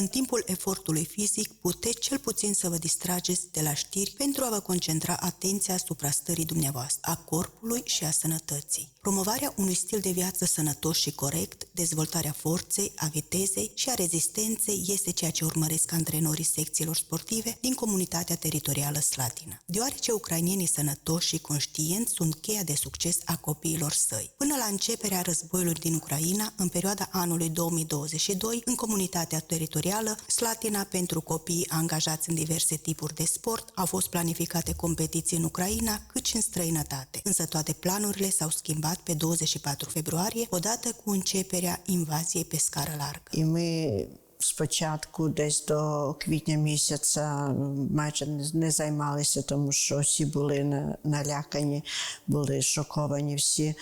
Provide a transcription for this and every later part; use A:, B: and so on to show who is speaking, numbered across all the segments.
A: În timpul efortului fizic, puteți cel puțin să vă distrageți de la știri pentru a vă concentra atenția asupra stării dumneavoastră, a corpului și a sănătății. Promovarea unui stil de viață sănătos și corect, dezvoltarea forței, a vitezei și a rezistenței este ceea ce urmăresc antrenorii secțiilor sportive din comunitatea teritorială Slatina. Deoarece ucrainienii sănătoși și conștienți sunt cheia de succes a copiilor săi. Până la începerea războiului din Ucraina, în perioada anului 2022, în comunitatea teritorială Slatina pentru copiii angajați în diverse tipuri de sport au fost planificate competiții în Ucraina cât și în străinătate. Însă toate planurile s-au schimbat pe 24 februarie, odată cu începerea invaziei pe scară largă.
B: І ми спочатку, десь до квітня місяця, майже не- займалися, тому що всі були на- налякані, були шоковані всі,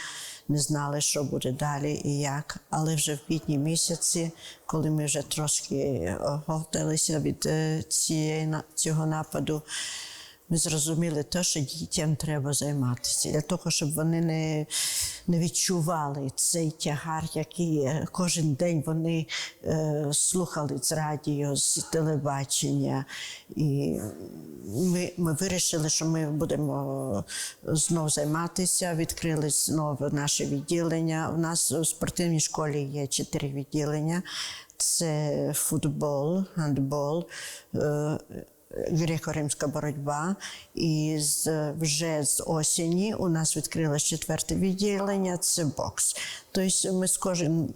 B: не знали, що буде далі і як. Але вже в квітні місяці, коли ми вже трошки оговталися від е, цієї, цього нападу, ми зрозуміли те, що дітям треба займатися для того, щоб вони не, не відчували цей тягар, який е, кожен день вони е, слухали з радіо, з телебачення. І ми, ми вирішили, що ми будемо знов займатися. Відкрили знову наше відділення. У нас у спортивній школі є чотири відділення: це футбол, гандбол. е, Греко-римська боротьба, і з, вже з осені у нас відкрилось четверте відділення це бокс. Тобто ми з кожним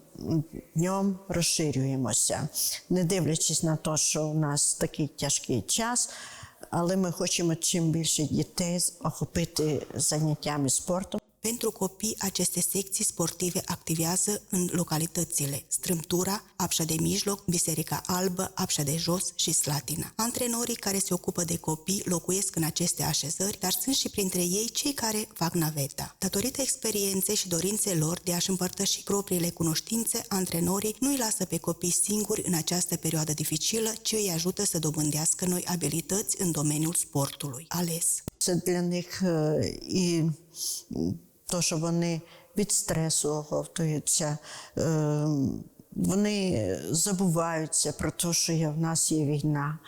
B: днем розширюємося, не дивлячись на те, що у нас такий тяжкий час, але ми хочемо чим більше дітей охопити заняттями спортом.
A: Pentru copii, aceste secții sportive activează în localitățile Strâmtura, Apșa de Mijloc, Biserica Albă, Apșa de Jos și Slatina. Antrenorii care se ocupă de copii locuiesc în aceste așezări, dar sunt și printre ei cei care fac naveta. Datorită experienței și dorinței lor de a-și împărtăși propriile cunoștințe, antrenorii nu îi lasă pe copii singuri în această perioadă dificilă, ci îi ajută să dobândească noi abilități în domeniul sportului. Ales.
B: Це для них е, і то, що вони від стресу оговтуються, е, вони забуваються про те, що в нас є війна.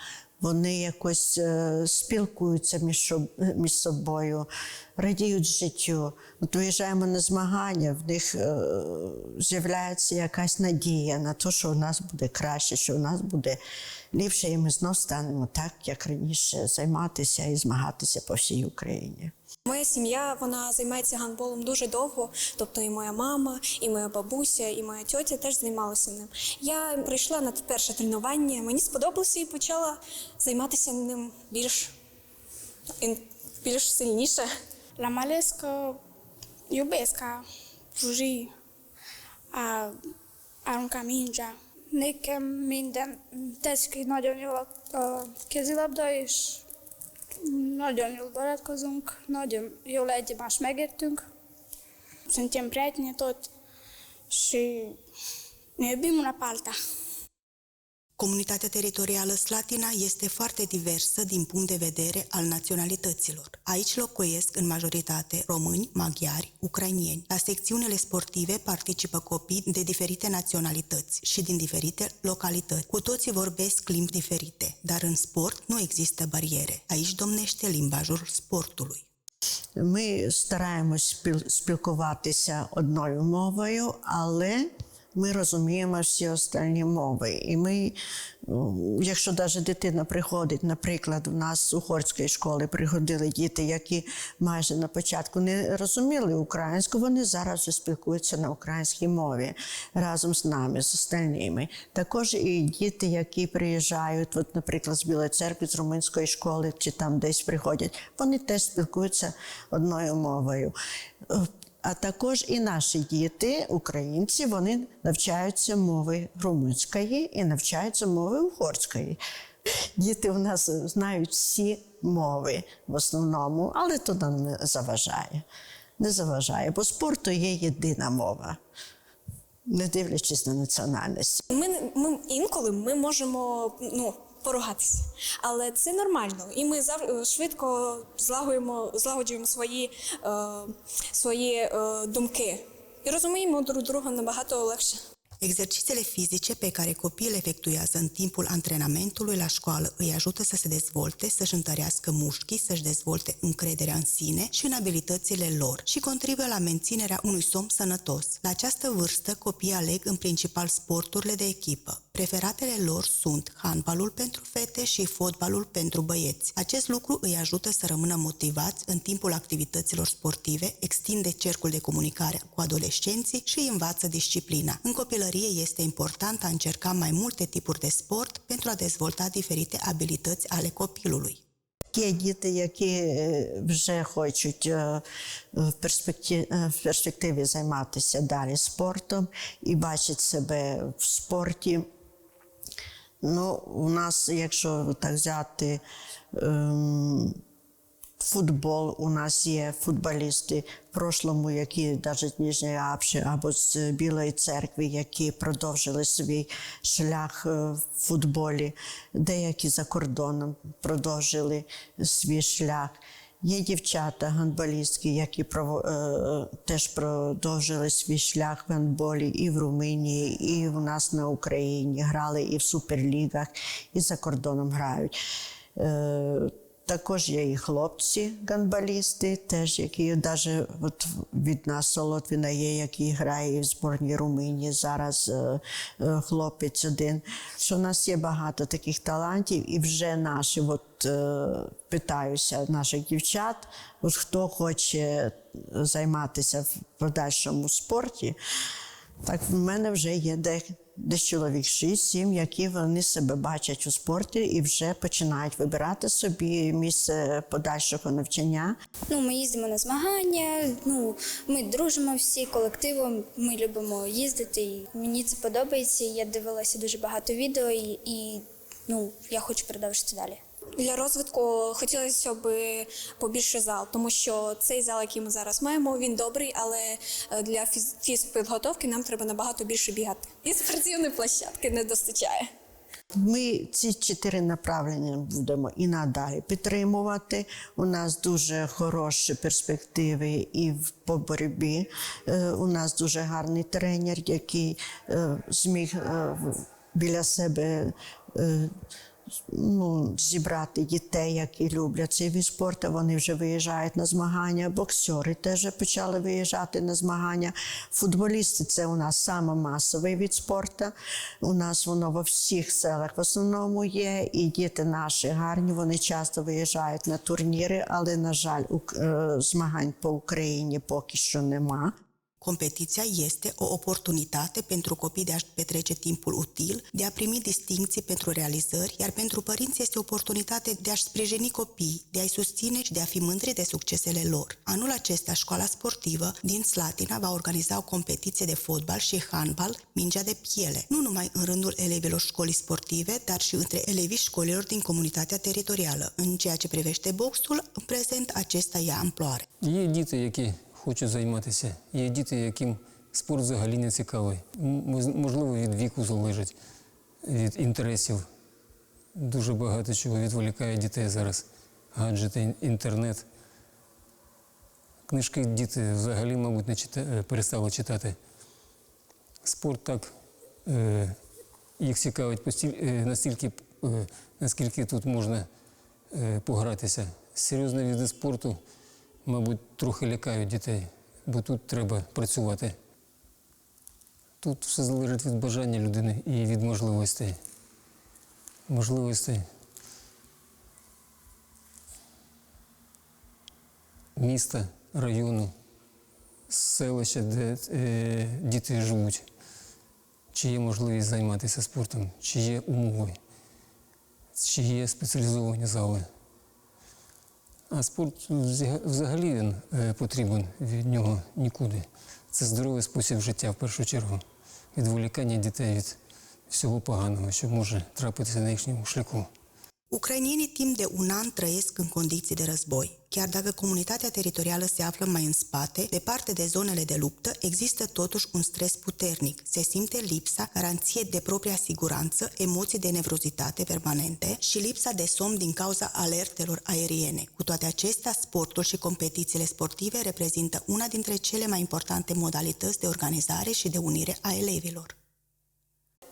B: Вони якось е, спілкуються між собою, радіють життю. От виїжджаємо на змагання, в них е, з'являється якась надія на те, що у нас буде краще, що у нас буде ліпше, і ми знов станемо так, як раніше, займатися і змагатися по всій Україні.
C: Моя сім'я вона займається гандболом дуже довго. Тобто і моя мама, і моя бабуся, і моя тьотя теж займалися ним. Я прийшла на перше тренування, мені сподобалося і почала займатися ним більш, більш сильніше.
D: L-am ales că iubesc a fugi, a arunca mingea. Nekem minden tetszik, nagyon jól a, a kézilabda, és nagyon jól barátkozunk, nagyon jól egymást megértünk. Suntem prieteni tot și ne iubim una pe alta.
A: Comunitatea teritorială Slatina este foarte diversă din punct de vedere al naționalităților. Aici locuiesc în majoritate români, maghiari, ucrainieni. La secțiunile sportive participă copii de diferite naționalități și din diferite localități. Cu toții vorbesc limbi diferite, dar în sport nu există bariere. Aici domnește limbajul sportului.
B: Ми стараємось спіл- спілкуватися одною мовою, але ми розуміємо всі остальні мови. І ми, якщо навіть дитина приходить, наприклад, у нас з угорської школи приходили діти, які майже на початку не розуміли українську, вони зараз спілкуються на українській мові разом з нами, з остальними. Також і діти, які приїжджають, от, наприклад, з Білої церкви, з румунської школи, чи там десь приходять, вони теж спілкуються одною мовою. А також і наші діти, українці, вони навчаються мови румунської і навчаються мови угорської. Діти у нас знають всі мови в основному, але то нам не заважає. Не заважає, бо спорту є єдина мова, не дивлячись на національність.
C: Ми, ми інколи ми можемо ну, поругатися, але це нормально. І ми зав... швидко злагоджуємо, злагоджуємо свої, е, свої е, думки і розуміємо друг друга набагато легше.
A: Exercițiile fizice pe care copiii le efectuează în timpul antrenamentului la școală îi ajută să se dezvolte, să-și întărească mușchii, să-și dezvolte încrederea în sine și în abilitățile lor și contribuie la menținerea unui somn sănătos. La această vârstă, copiii aleg în principal sporturile de echipă. Preferatele lor sunt handbalul pentru fete și fotbalul pentru băieți. Acest lucru îi ajută să rămână motivați în timpul activităților sportive, extinde cercul de comunicare cu adolescenții și îi învață disciplina. În copilărie este important a încerca mai multe tipuri de sport pentru a dezvolta diferite abilități ale copilului.
B: Є діти, які е, вже хочуть е, в перспективі, в перспективі займатися далі спортом і бачать себе в спорті. Ну, у нас, якщо так взяти ем, футбол, у нас є футболісти в прошлому, які навіть з Ніжньої Апші або з Білої церкви, які продовжили свій шлях е, в футболі, деякі за кордоном продовжили свій шлях. Є дівчата гандболістки, які е, теж продовжили свій шлях в гандболі і в Румунії, і в нас на Україні. Грали і в суперлігах, і за кордоном грають. Також є і хлопці гандболісти, теж які навіть від нас Солотвіна є, який грає в зборній Румунії. Зараз е, е, хлопець один. Що у нас є багато таких талантів, і вже наші, от е, питаюся наших дівчат, от хто хоче займатися в подальшому спорті. Так, в мене вже є де, десь чоловік 6-7, які вони себе бачать у спорті і вже починають вибирати собі місце подальшого навчання.
D: Ну, ми їздимо на змагання, ну, ми дружимо всі колективом, ми любимо їздити. І мені це подобається. Я дивилася дуже багато відео і, і ну, я хочу продовжити далі.
C: Для розвитку хотілося б побільше зал, тому що цей зал, який ми зараз маємо, він добрий, але е, для фіз- фізпідготовки нам треба набагато більше бігати. І спортивної площадки не достачає.
B: Ми ці чотири направлення будемо і надалі підтримувати. У нас дуже хороші перспективи і в боротьбі. Е, У нас дуже гарний тренер, який е, зміг е, біля себе. Ну, зібрати дітей, які люблять цей від спорту, вони вже виїжджають на змагання. Боксери теж почали виїжджати на змагання. Футболісти це у нас саме масовий від спорту. У нас воно во всіх селах в основному є. І діти наші гарні. Вони часто виїжджають на турніри, але на жаль, е, змагань по Україні поки що нема.
A: Competiția este o oportunitate pentru copii de a-și petrece timpul util, de a primi distinții pentru realizări, iar pentru părinți este o oportunitate de a-și sprijini copii, de a-i susține și de a fi mândri de succesele lor. Anul acesta, școala sportivă din Slatina va organiza o competiție de fotbal și handbal, mingea de piele, nu numai în rândul elevilor școlii sportive, dar și între elevii școlilor din comunitatea teritorială. În ceea ce privește boxul, în prezent acesta ia amploare.
E: E, diță, e, хочуть займатися, є діти, яким спорт взагалі не цікавий. Можливо, від віку залежить, від інтересів. Дуже багато чого відволікає дітей зараз. Гаджети, інтернет. Книжки діти взагалі, мабуть, не чита... е, перестали читати. Спорт так е, їх цікавить постіль... е, настільки, е, наскільки тут можна е, погратися. Серйозні види спорту, мабуть, трохи лякають дітей, бо тут треба працювати. Тут все залежить від бажання людини і від можливостей. Можливостей міста, району, селища, де е, діти живуть. Чи є можливість займатися спортом, чи є умови, чи є спеціалізовані зали. А спорт взагалі він е, потрібен від нього нікуди. Це здоровий спосіб життя в першу чергу. Відволікання дітей від всього поганого, що може трапитися на їхньому шляху.
A: Ucrainienii timp de un an trăiesc în condiții de război. Chiar dacă comunitatea teritorială se află mai în spate, departe de zonele de luptă, există totuși un stres puternic. Se simte lipsa garanției de propria siguranță, emoții de nevrozitate permanente și lipsa de somn din cauza alertelor aeriene. Cu toate acestea, sportul și competițiile sportive reprezintă una dintre cele mai importante modalități de organizare și de unire a elevilor.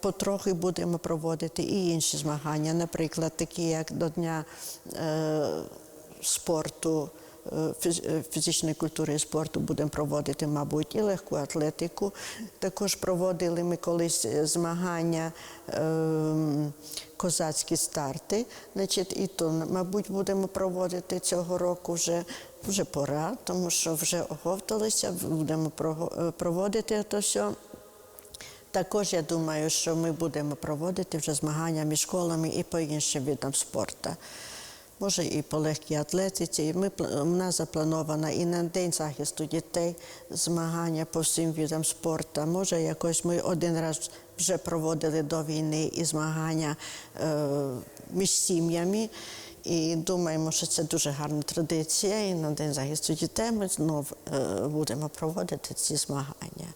B: Потрохи будемо проводити і інші змагання, наприклад, такі як до Дня е, спорту. е, е, Фізичної культури і спорту будемо проводити, мабуть, і легку атлетику. Також проводили ми колись змагання ем, козацькі старти. Значить, і то, мабуть, будемо проводити цього року вже, вже пора, тому що вже оговталися, будемо проводити це все. Також я думаю, що ми будемо проводити вже змагання між школами і по іншим видам спорту. Може, і по легкій атлетиці. Ми, у нас заплановано і на День захисту дітей змагання по всім видам спорту. Може, якось ми один раз вже проводили до війни і змагання е, між сім'ями. І думаємо, що це дуже гарна традиція. І на День захисту дітей ми знов е, будемо проводити ці змагання.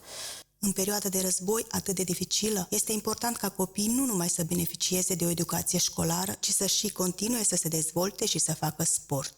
A: În perioada de război atât de dificilă, este important ca copiii nu numai să beneficieze de o educație școlară, ci să și continue să se dezvolte și să facă sport.